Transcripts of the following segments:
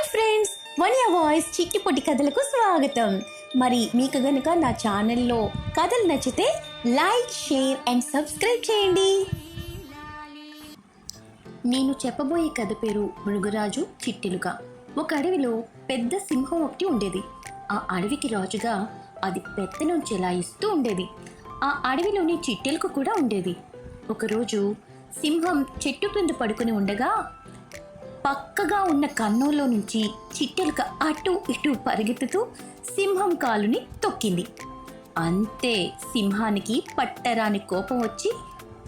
Hi friends Vania voice చిట్టిపొట్టి కథలకు స్వాగతం. మరి మీకు గనుక నా ఛానల్లో కథలు నచ్చితే లైక్ షేర్ అండ్ సబ్స్క్రైబ్ చేయండి. నేను చెప్పబోయే కథ పేరు మృగరాజు చిట్టెలుక. ఒక అడవిలో పెద్ద సింహం ఒకటి ఉండేది. ఆ అడవికి రాజుగా అది పెత్తనం చెలాయిస్తూ ఉండేది. ఆ అడవిలోని చిట్టెలుకు కూడా ఉండేది. ఒకరోజు సింహం చెట్టు కింద పడుకుని ఉండగా పక్కగా ఉన్న కన్నులో నుంచి చిట్టెలుక అటు ఇటు పరిగెత్తుతూ సింహం కాలుని తొక్కింది. అంతే సింహానికి పట్టరాని కోపం వచ్చి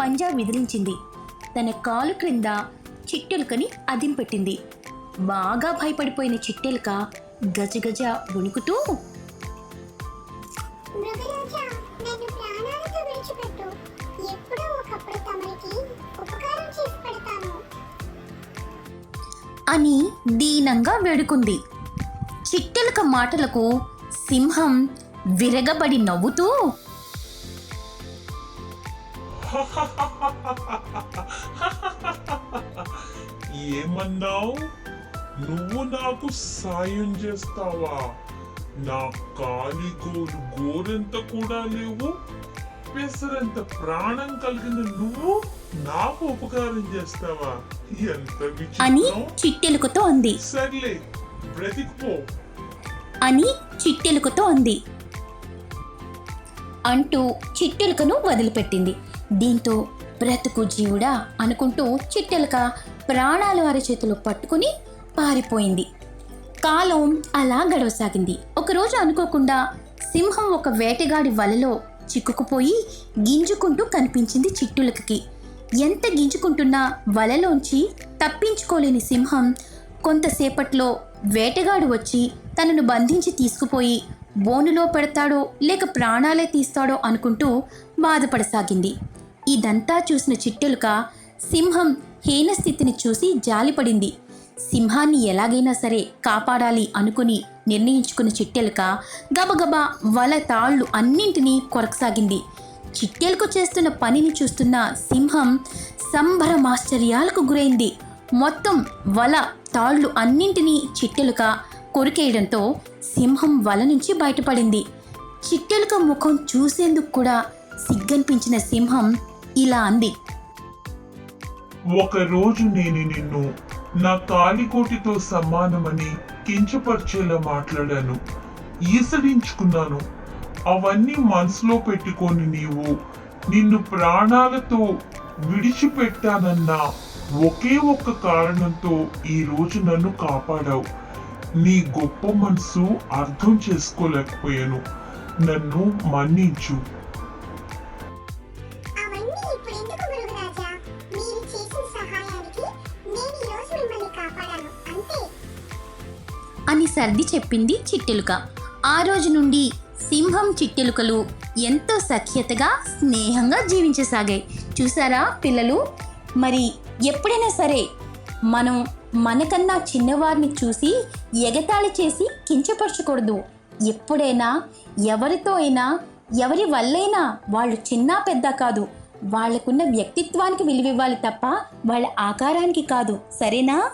పంజా విదిలించింది. తన కాలు క్రింద చిట్టెలుకని అదింపెట్టింది. బాగా భయపడిపోయిన చిట్టెలుక గజగజ వణుకుతూ అని దీనంగా వేడుకుంది. చిట్టెలక మాటలకు సింహం విరగబడి నవ్వుతూ ఏమన్నావు? నువ్వు నాకు సాయం చేస్తావా? నా కాలి గోరు గోరెంత కూడా లేవు. పెసరంత ప్రాణం కలిగిన నువ్వు నాకు ఉపకారం చేస్తావా? ఎంత అని చిట్టెలుకతో అంది. సర్లే బ్రతికిపో. అని చిట్టెలుకతో అంది. అంటూ చిట్టెలుకను వదిలిపెట్టింది. దీంతో బ్రతుకు జీవుడా అనుకుంటూ చిట్టెలుక ప్రాణాలు అరచేతులు పట్టుకుని పారిపోయింది. కాలం అలా గడవసాగింది. ఒకరోజు అనుకోకుండా సింహం ఒక వేటగాడి వలలో చిక్కుకుపోయి గింజుకుంటూ కనిపించింది చిట్టులకి. ఎంత గింజుకుంటున్నా వలలోంచి తప్పించుకోలేని సింహం కొంతసేపట్లో వేటగాడు వచ్చి తనను బంధించి తీసుకుపోయి బోనులో పెడతాడో లేక ప్రాణాలే తీస్తాడో అనుకుంటూ బాధపడసాగింది. ఇదంతా చూసిన చిట్టెలుక సింహం హీనస్థితిని చూసి జాలిపడింది. సింహాన్ని ఎలాగైనా సరే కాపాడాలి అనుకుని నిర్ణయించుకున్న చిట్టెలుక గబగబా వల తాళ్ళు అన్నింటినీ కొరకసాగింది. చిట్టెలకు చేస్తున్న పనిని చూస్తున్న సింహం సంభరమాశ్చర్యాలకు గురైంది. మొత్తం వల తాళ్ళు అన్నింటినీ చిట్టెలుక కొరికేయడంతో సింహం వల నుంచి బయటపడింది. చిట్టెలుక ముఖం చూసేందుకు కూడా సిగ్గనిపించిన సింహం ఇలా అంది. ఒకరోజు నేను నిన్ను నా కాలికోటితో సమానమని కించపరిచేలా మాట్లాడాను. ఈసడించుకున్నాను. అవన్నీ మనసులో పెట్టుకొని నీవు నిన్ను ప్రాణాలతో విడిచిపెట్టానన్న ఒకే ఒక్క కారణంతో ఈ రోజు నన్ను కాపాడావు. నీ గొప్ప మనసు అర్థం చేసుకోలేకపోయాను. నన్ను మన్నించు. అని సర్ది చెప్పింది చిట్టెలుక. ఆ రోజు నుండి సింహం చిట్టెలుకలు ఎంతో సఖ్యతగా స్నేహంగా జీవించసాగాయి. చూసారా పిల్లలు? మరి ఎప్పుడైనా సరే మనం మనకన్నా చిన్నవారిని చూసి ఎగతాళి చేసి కించపరచకూడదు. ఎప్పుడైనా ఎవరితో అయినా ఎవరి వల్లైనా వాళ్ళు చిన్న పెద్ద కాదు. వాళ్ళకున్న వ్యక్తిత్వానికి విలువివ్వాలి తప్ప వాళ్ళ ఆకారానికి కాదు. సరేనా?